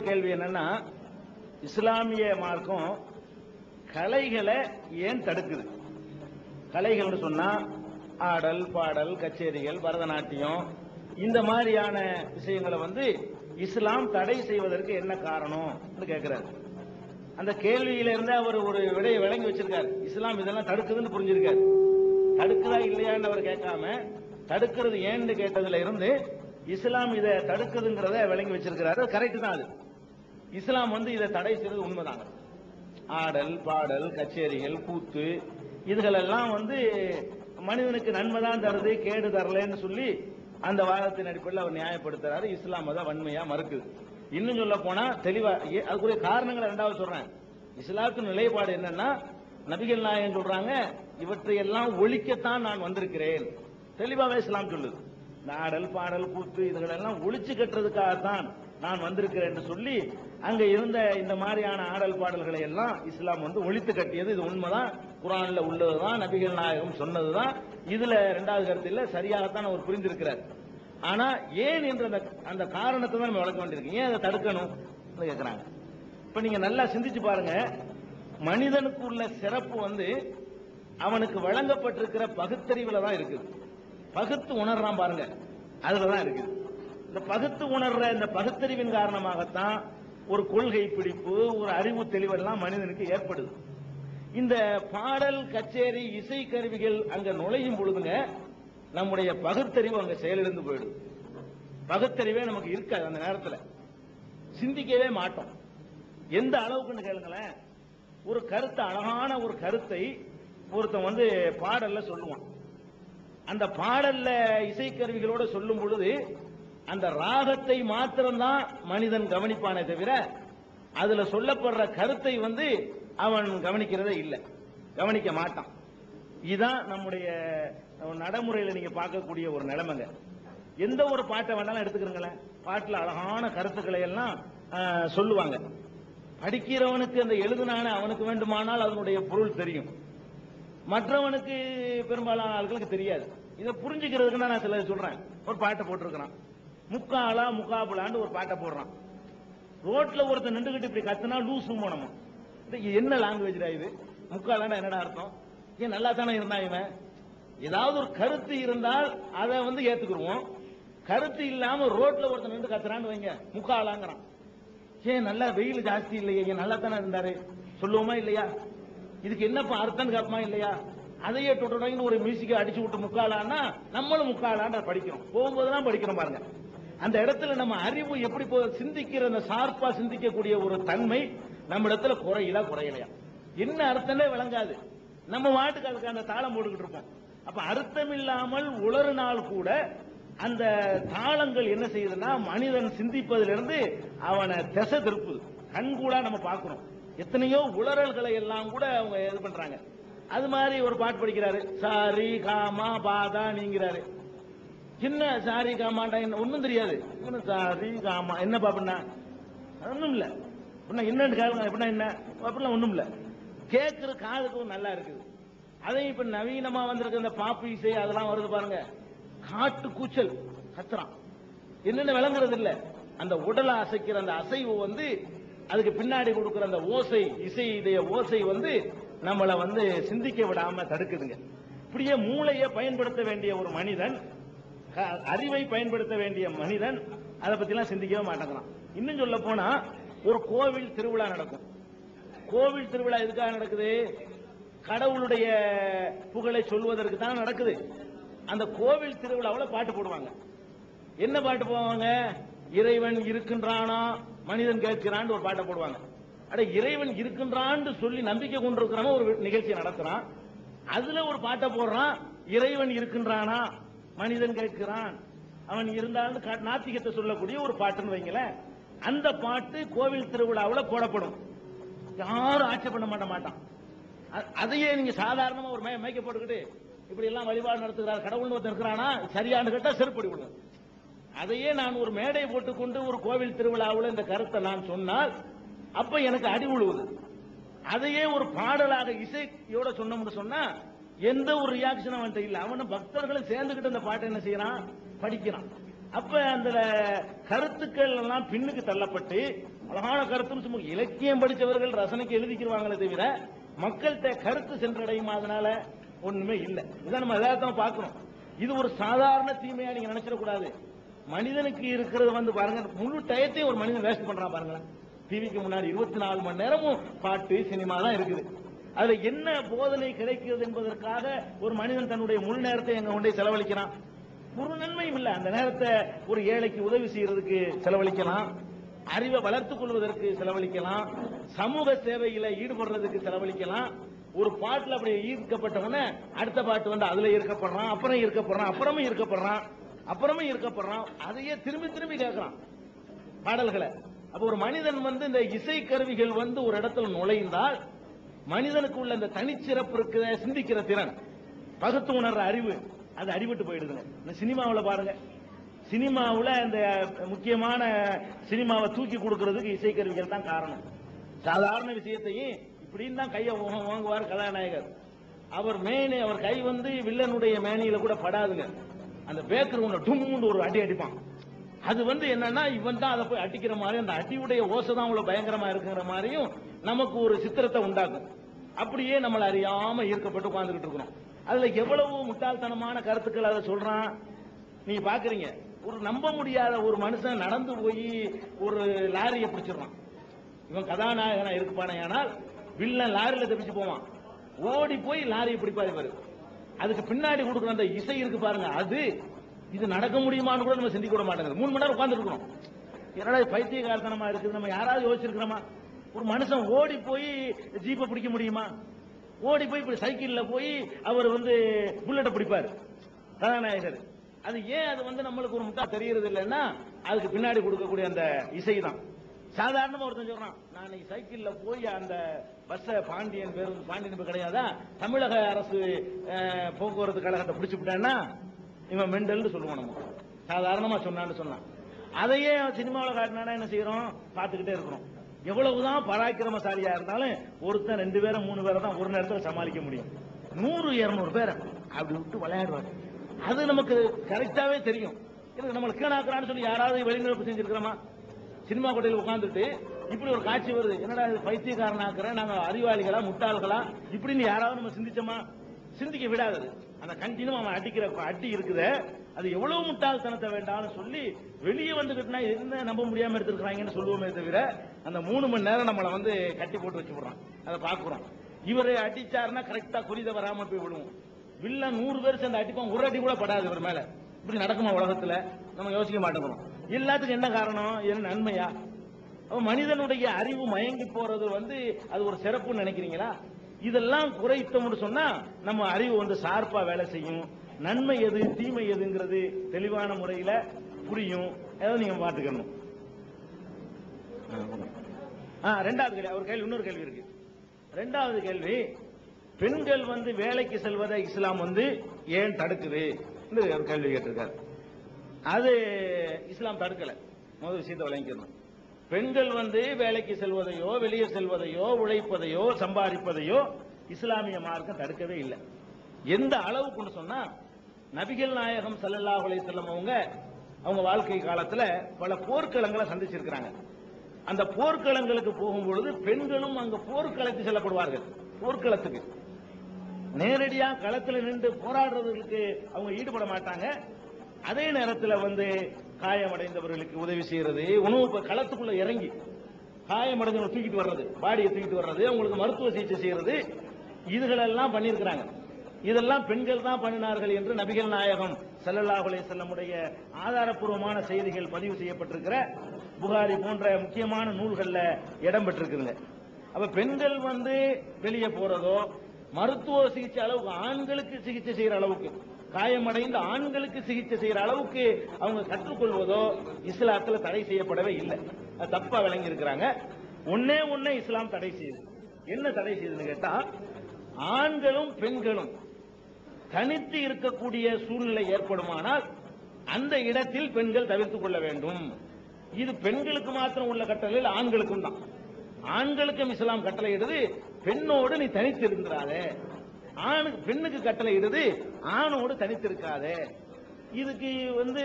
கேள்வி என்னன்னா இஸ்லாமிய மார்க்கம் கலைகளை ஏன் தடுக்குது? கலைகள்னு சொன்னா ஆடல் பாடல் கச்சேரிகள் பரதநாட்டியம் இந்த மாதிரியான விஷயங்களை வந்து இஸ்லாம் தடை செய்வதற்கு என்ன காரணம் கேட்கிறாரு அந்த கேள்வியில இருந்து அவர் ஒரு விடையை விளங்கி வச்சிருக்காரு. இஸ்லாம் இதெல்லாம் தடுக்குதுன்னு புரிஞ்சிருக்காரு. தடுக்குதா இல்லையான்னு அவர் கேட்காம தடுக்கிறது ஏன்னு கேட்டதுல இருந்து இஸ்லாம் இதை தடுக்குதுங்கிறத விளங்கி வச்சிருக்கிறாரு. கரெக்ட் தான் அது. இஸ்லாம் வந்து இதை தடை செய்வது உண்மைதாங்க. ஆடல் பாடல் கச்சேரிகள் கூத்து இதுகளெல்லாம் வந்து மனிதனுக்கு நன்மை தான் தருது கேடு தரலன்னு சொல்லி அந்த வாதத்தின் அடிப்படையில் அவர் நியாயப்படுத்துறாரு. இஸ்லாம் அதை வன்மையா மறுக்குது. இன்னும் சொல்ல போனா தெளிவா அதுக்குரிய காரணங்களை ரெண்டாவது சொல்றேன். இஸ்லாத்தின் நிலைப்பாடு என்னன்னா நபிகள் நாயகம் சொல்றாங்க இவற்றையெல்லாம் ஒழிக்கத்தான் நான் வந்திருக்கிறேன். தெளிவாவே இஸ்லாம் சொல்லுது. நாடல் பாடல் கூத்து இதுகளெல்லாம் ஒழிச்சு கட்டுறதுக்காகத்தான் நான் வந்திருக்கிறேன் என்று சொல்லி அங்க இருந்த இந்த மாதிரியான ஆடல் பாடல்களை எல்லாம் இஸ்லாம் வந்து ஒழித்து கட்டியது. இது உண்மைதான். குரான்ல உள்ளதுதான். நபிகள் நாயகம் சொன்னதுதான். இதுல ரெண்டாவது கருத்து இல்ல சரியாகத்தான் அவர் புரிந்திருக்கிறார். ஆனா ஏன் என்ற அந்த அந்த காரணத்தை தான் நம்ம வளர்க்க வேண்டியிருக்கு. ஏன் அதை தடுக்கணும்? கேட்கிறாங்க இப்ப நீங்க நல்லா சிந்திச்சு பாருங்க. மனிதனுக்கு உள்ள சிறப்பு வந்து அவனுக்கு வழங்கப்பட்டிருக்கிற பகுத்தறிவுல தான் இருக்குது. பகுத்து உணர்றான் பாருங்க. அதுலதான் தான் இருக்குது இந்த பகுத்து உணர்ற இந்த பகுத்தறிவின் காரணமாகத்தான் ஒரு கொள்கை பிடிப்பு ஒரு அறிவு தெளிவெல்லாம் மனிதனுக்கு ஏற்படுது. இந்த பாடல் கச்சேரி இசை கருவிகள் அங்க நுழையும் பொழுதுங்க நம்முடைய பகுத்தறிவு அங்க செயலிழந்து போயிடுது. பகுத்தறிவே நமக்கு இருக்காது அந்த நேரத்தில். சிந்திக்கவே மாட்டோம். எந்த அளவுக்குன்னு கேளுங்களேன். ஒரு கருத்தை அழகான ஒரு கருத்தை ஒருத்தன் வந்து பாடல்ல சொல்லுவான். அந்த பாடல்ல இசைக்கருவிகளோட சொல்லும் பொழுது அந்த ராகத்தை மாத்திரம்தான் மனிதன் கவனிப்பானே தவிர அதுல சொல்லப்படுற கருத்தை வந்து அவன் கவனிக்கிறதே இல்லை. கவனிக்க மாட்டான். இதுதான் நம்முடைய நடைமுறையில நீங்க பார்க்கக்கூடிய ஒரு நிலைமைங்க. எந்த ஒரு பாட்டை வேணாலும் எடுத்துக்கிறீங்களேன் பாட்டில் அழகான கருத்துக்களை எல்லாம் சொல்லுவாங்க. படிக்கிறவனுக்கு அந்த எழுதுனான அவனுக்கு வேண்டுமானால் அதனுடைய பொருள் தெரியும். மற்றவனுக்கு பெரும்பாலான ஆட்களுக்கு தெரியாது. இதை புரிஞ்சுக்கிறதுக்கு தான் நான் சில சொல்றேன். ஒரு பாட்டை போட்டிருக்கிறான். முக்காலா முக்காபுலான்னு ஒரு பாட்டை போடுறான். ரோட்ல ஒருத்தன் நின்றுகிட்டு இப்படி கத்துனா லூசு போனோமா? என்ன லாங்குவேஜ்டா இது? முக்காலான்னா என்னடா அர்த்தம்? ஏன் நல்லா தானே இருந்தான் இவன்? ஏதாவது ஒரு கருத்து இருந்தால் அதை வந்து ஏத்துக்குருவோம். கருத்து இல்லாம ரோட்ல ஒருத்தன் நின்று கத்துறான்னு வைங்க. முக்காலாங்கிறான். ஏன் நல்லா வெயில் ஜாஸ்தி இல்லையே? ஏன் நல்லா தானே இருந்தாரு? சொல்லுவோமா இல்லையா? இதுக்கு என்னப்பா அர்த்தம் கேட்பமா இல்லையா? அதையே தொடர்ந்து ஒரு மியூசிக்கை அடிச்சு விட்டு முக்காலான்னா நம்மளும் முக்காலான்னு படிக்கிறோம். போகும்போதெல்லாம் படிக்கிறோம் பாருங்க. அந்த இடத்துல நம்ம அறிவு எப்படி சிந்திக்கிற அந்த சார்பா சிந்திக்கக்கூடிய ஒரு தன்மை நம்ம இடத்துல குறையில குறையலையா? என்ன அர்த்தமே விளங்காது. நம்ம வாட்டுக்கு அதுக்கு அந்த தாளம் போட்டுக்கிட்டு இருப்போம். அப்ப அர்த்தம் இல்லாமல் உளறுனால் கூட அந்த தாளங்கள் என்ன செய்யுதுன்னா மனிதன் சிந்திப்பதிலிருந்து அவனை திசை திருப்புது. கண்கூடா நம்ம பார்க்கிறோம் எத்தனையோ உளறல்களை எல்லாம் கூட அவங்க இது பண்றாங்க. அது மாதிரி ஒரு பாட்டு படிக்கிறாரு. சாரி காமா பாதா நீங்கிறாரு. சின்ன சாரி காமாண்டா என்ன ஒண்ணும் தெரியாது. என்ன சாரி காமா என்ன பாப்புன்னா? ஒண்ணும் இல்ல. அப்படின்னா என்னன்னு கேளுங்க எப்படின்னா என்ன? அப்படிலாம் ஒண்ணும் இல்ல. கேட்குற காதுக்கும் நல்லா இருக்குது. அதையும் இப்ப நவீனமா வந்திருக்க இந்த பாப்பு இசை அதெல்லாம் வருது பாருங்க. காட்டு கூச்சல் கத்துறான். என்னென்ன விளங்குறது இல்ல. அந்த உடலை அசைக்கிற அந்த அசைவு வந்து அதுக்கு பின்னாடி கொடுக்கிற அந்த ஓசை இசையுடைய ஓசை வந்து நம்மளை வந்து சிந்திக்க விடாம தடுக்குதுங்க. இப்படியே மூளையை பயன்படுத்த வேண்டிய ஒரு மனிதன் அறிவை பயன்படுத்த வேண்டிய மனிதன் அதை பத்திலாம் சிந்திக்கவே மாட்டேங்கிறான். இன்னும் சொல்ல போனா ஒரு கோவில் திருவிழா நடக்கும். கோவில் திருவிழா எதுக்காக நடக்குது? கடவுளுடைய புகழை சொல்வதற்கு தான் நடக்குது. அந்த கோவில் திருவிழாவில் பாட்டு போடுவாங்க. என்ன பாட்டு போவாங்க? இறைவன் இருக்கின்றானா? மனிதன் கேட்கிறான்னு ஒரு பாட்டை போடுவாங்க. அட இறைவன் இருக்கின்றான்னு சொல்லி நம்பிக்கை கொண்டிருக்கிறவன் ஒரு நிகழ்ச்சி நடத்துறான். அதுல ஒரு பாட்டை போடுறான். இறைவன் இருக்கின்றானா? மனிதன் கேட்கிறான். அவன் இருந்தாலும் நாத்திகத்தை சொல்லக்கூடிய ஒரு பாட்டுன்னு வைங்களேன். அந்த பாட்டு கோவில் திருவிழாவில் போடப்படும். யாரும் ஆட்சி பண்ண மாட்ட மாட்டான். அதையே நீங்க சாதாரணமா ஒரு மேய்க்க போட்டுக்கிட்டு இப்படி எல்லாம் வழிபாடு நடத்துகிறார் கடவுள் ஒருத்தன் இருக்கிறானா? சரியானு கேட்டா செருப்படி விடும். அதையே நான் ஒரு மேடை போட்டுக்கொண்டு ஒரு கோவில் திருவிழாவில் இந்த கருத்தை நான் சொன்னால் அப்ப எனக்கு அடி உழுவுது. அதையே ஒரு பாடலாக இசையோட சொன்னோம்னு சொன்னா எந்த ஒரு ரியாக்ஷனும் அவன்கிட்ட இல்ல. அவன பக்தர்களும் சேர்ந்துகிட்டு அந்த பாட்டை என்ன செய்யறான்? படிக்கிறான். அப்ப அந்த கருத்துக்கள் எல்லாம் பின்னுக்கு தள்ளப்பட்டு அழகான கருத்துன்னு சும்மா இலக்கியம் படித்தவர்கள் ரசனைக்கு எழுதிக்கிருவாங்களே தவிர மக்கள்கிட்ட கருத்து சென்றடையுமா அதனால ஒண்ணுமே இல்லை. இதான் நம்ம எல்லாத்தையும் பார்க்கணும். இது ஒரு சாதாரண தீமையா நீங்க நினைச்சிடக்கூடாது. மனிதனுக்கு இருக்கிறது வந்து பாருங்க முழு டயத்தையும் ஒரு மனிதன் வேஸ்ட் பண்றான் பாருங்களேன். டிவிக்கு முன்னாடி இருபத்தி நாலு மணி நேரமும் பாட்டு சினிமா தான் இருக்குது. அதுல என்ன போதனை கிடைக்கிறது என்பதற்காக ஒரு மனிதன் தன்னுடைய முழு நேரத்தை எங்க கொண்டே செலவழிக்கிறான். ஒரு நன்மையும் இல்லை. அந்த நேரத்தை ஒரு ஏழைக்கு உதவி செய்யறதுக்கு செலவழிக்கலாம். அறிவை வளர்த்துக் கொள்வதற்கு செலவழிக்கலாம். சமூக சேவையில ஈடுபடுறதுக்கு செலவழிக்கலாம். ஒரு பாட்டுல அப்படி ஈர்க்கப்பட்டவன அடுத்த பாட்டு வந்து அதுல ஈர்க்கப்படுறான் அப்புறம் ஈர்க்கப்படுறான் அப்புறமும் ஈர்க்கப்படுறான் அப்புறமும் ஈர்க்கப்படுறான். அதையே திரும்பி திரும்பி கேட்கறான். பாடல்களை. அப்ப ஒரு மனிதன் வந்து இந்த இசை கருவிகள் வந்து ஒரு இடத்துல நுழைந்தால் மனிதனுக்கு உள்ள இந்த தனிச்சிறப்பு இருக்கிற சிந்திக்கிற திறன். பகுத்து உணர்ற அறிவு அது அடிபட்டு போயிடுதுங்க. இந்த சினிமாவில் பாருங்க. சினிமாவில் இந்த முக்கியமான சினிமாவை தூக்கி கொடுக்கறதுக்கு இசைக்கருவிகள் தான் காரணம். சாதாரண விஷயத்தையும் இப்படின்னு தான் கையை வாங்குவார் கதாநாயகர். அவர் மேனி அவர் கை வந்து வில்லனுடைய மேனியில கூட படாதுங்க. அந்த பேக்கர் ஒன்று டும்னு ஒரு அடி அடிப்பான். அது வந்து என்னன்னா இவன் தான் அதை போய் அடிக்கிற மாதிரி அந்த அடியுடைய ஓசை தான் அவ்வளவு பயங்கரமா இருக்குங்கிற மாதிரியும் நமக்கு ஒரு சித்திரத்தை உண்டாக்கும். அப்படியே நம்மளை அறியாம ஈர்க்கப்பட்டு உட்காந்துக்கிட்டு இருக்கிறோம். அதுல எவ்வளவு முட்டாள்தனமான கருத்துக்கள் அதை சொல்றான்? நீ பாக்குறீங்க. ஒரு நம்ப முடியாத ஒரு மனுஷன் நடந்து போய் ஒரு லாரியை பிடிச்சிடுறான். இவன் கதாநாயகனா இருப்பானேயானால் வில்லன் லாரியில தப்பிச்சு போவான். ஓடி போய் லாரியை பிடிப்பாரு பாரு அதுக்கு பின்னாடி கொடுக்குற அந்த இசை இருக்கு பாருங்க அது இது நடக்க முடியுமான்னு கூட நம்ம சிந்திக்க விட மாட்டேங்குது. மூணு மணி நேரம் உட்காந்துருக்கணும் என்னடா இது பைத்தியகாரத்தனமா இருக்குது? நம்ம யாராவது யோசிச்சிருக்கிறோமா? ஒரு மனுஷன் ஓடி போய் ஜீப்பை பிடிக்க முடியுமா? ஓடி போய் இப்படி சைக்கிளில் போய் அவர் வந்து புல்லட்டை பிடிப்பாரு. கதாநாயகர். அது ஏன் அது வந்து நம்மளுக்கு ஒரு முட்டா தெரியறது இல்லைன்னா அதுக்கு பின்னாடி கொடுக்கக்கூடிய அந்த இசை தான் சாதாரணமா ஒருத்தன் சொல்றான் நான் இன்னைக்கு சைக்கிள்ல போய் அந்த பஸ்ஸ பாண்டியன் பேருந்து பாண்டியன் கிடையாதா? தமிழக அரசு போக்குவரத்து கழகத்தை பிடிச்சு விட்டேன்னா இவன் மெண்டல்னு சொல்லுவோம் நம்ம. சாதாரணமா சொன்னான்னு சொன்னான். அதையே சினிமாவில் காட்டினானா என்ன செய்யறோம்? பார்த்துக்கிட்டே இருக்கிறோம். எவ்வளவுதான் பராக்கிரமசாலியா இருந்தாலும் ஒருத்தன் ரெண்டு பேரை மூணு பேரை தான் ஒரு நேரத்தில் சமாளிக்க முடியும். நூறு இருநூறு பேரை அப்படி விட்டு விளையாடுவாங்க அது நமக்கு கரெக்டாவே தெரியும். இது நம்மளுக்கு கீழாக்குறான்னு சொல்லி யாராவது வெளிநடப்பு செஞ்சிருக்கிறோமா? சினிமா கொட்டையில் உட்காந்துட்டு இப்படி ஒரு காட்சி வருது. என்னடா இது பைத்தியக்காரனாக்குறேன் நாங்க அறிவாளிகளா முட்டாள்களா? இப்படின்னு யாராவது நம்ம சிந்திச்சோமா? சிந்திக்க விடாது. அந்த கண்டினும் அவன் அடிக்கிற அடி இருக்குத. அது எவ்வளவு முட்டாள்தனத்தை வேண்டாம்னு சொல்லி வெளியே வந்துக்கிட்டுனா என்ன நம்ப முடியாம எடுத்துருக்காங்கன்னு சொல்லுவோமே தவிர அந்த மூணு மணி நேரம் நம்மளை வந்து கட்டி போட்டு வச்சு விடுறான் அதை பாக்குறோம் இவரை அடிச்சாருன்னா கரெக்டா குறித வராம போய் விடுவோம். வில்ல நூறு பேர் சேர்ந்து அடிப்பான் ஒரு அடி கூட படாது இவர் மேல. இப்படி நடக்குமா உலகத்துல? நம்ம யோசிக்க மாட்டேங்கிறோம். எல்லாத்துக்கும் என்ன காரணம்? என்ன நன்மையா? மனிதனுடைய அறிவு மயங்கி போறது வந்து அது ஒரு சிறப்புன்னு நினைக்கிறீங்களா? இதெல்லாம் குறைத்தோம்னு சொன்னா நம்ம அறிவு வந்து சார்பா வேலை செய்யும். நன்மை எது தீமை எதுங்கிறது தெளிவான முறையில புரியும். அதை நீங்க பாத்துக்கணும். ஆ, ரெண்டாவது கேள்வி. ஒரு கேள்வி இன்னொரு கேள்வி இருக்கு. ரெண்டாவது கேள்வி. பெண்கள் வந்து வேலைக்கு செல்வதை இஸ்லாம் வந்து ஏன் தடுக்குது? என்று ஒரு கேள்வி கேட்டிருக்காரு. அது இஸ்லாம் தடுக்கல. முதல் விஷயத்தை விளங்கிக்கணும். பெண்கள் வந்து வேலைக்கு செல்வதையோ வெளியே செல்வதையோ உழைப்பதையோ சம்பாதிப்பதையோ இஸ்லாமிய மார்க்கம் தடுக்கவே இல்லை. எந்த அளவுக்குன்னு சொன்னா நபிகள் நாயகம் சல்லல்லா அலைஹி செல்லம் அவங்க அவங்க வாழ்க்கை காலத்துல பல போர்க்களங்களை சந்திச்சிருக்கிறாங்க. அந்த போர்க்களங்களுக்கு போகும்பொழுது பெண்களும் அங்க போர்க்களத்துக்கு செல்லப்படுவார்கள். போர்க்களத்துக்கு. நேரடியா களத்துல நின்று போராடுறதுக்கு அவங்க ஈடுபட மாட்டாங்க. அதே நேரத்தில் வந்து காயமடைந்தவர்களுக்கு உதவி செய்யறது. உணவு களத்துக்குள்ள இறங்கி காயமடைந்தவங்க தூக்கிட்டு வர்றது பாடியை தூக்கிட்டு வர்றது அவங்களுக்கு மருத்துவ சிகிச்சை செய்யறது. இதுகளெல்லாம் பண்ணியிருக்கிறாங்க. இதெல்லாம் பெண்கள் தான் பண்ணினார்கள் என்று நபிகள் நாயகம் செல்லல்லாஹுலே செல்லமுடைய ஆதாரப்பூர்வமான செய்திகள் பதிவு செய்யப்பட்டிருக்கிற புகாரி போன்ற முக்கியமான நூல்கள்ல இடம் பெற்றிருக்குதுங்க. அப்ப பெண்கள் வந்து வெளியே போறதோ மருத்துவ சிகிச்சை அளவுக்கு ஆண்களுக்கு சிகிச்சை செய்யற அளவுக்கு காயமடைந்த ஆண்களுக்கு சிகிச்சை செய்யற அளவுக்கு அவங்க கற்றுக்கொள்வதோ இஸ்லாத்துல தடை செய்யப்படவே இல்லை. அது தப்பா விளங்கி இருக்கிறாங்க ஒன்னே ஒன்னே இஸ்லாம் தடை செய்யுது. என்ன தடை செய்யுதுன்னு கேட்டா ஆண்களும் பெண்களும் தனித்து இருக்கக்கூடிய சூழ்நிலை ஏற்படுமானால் அந்த இடத்தில் பெண்கள் தவிர்த்துக் கொள்ள வேண்டும். இது பெண்களுக்கு மாத்திரம் உள்ள கட்டளையில் ஆண்களுக்கும் தான். ஆண்களுக்கும் இஸ்லாம் கட்டளையிடுது பெண்ணோடு நீ தனித்து இருந்திராதே. ஆணுக்கு பெண்ணுக்கு கட்டளை இடுது ஆணோடு தனித்து இருக்காதே இதுக்கு வந்து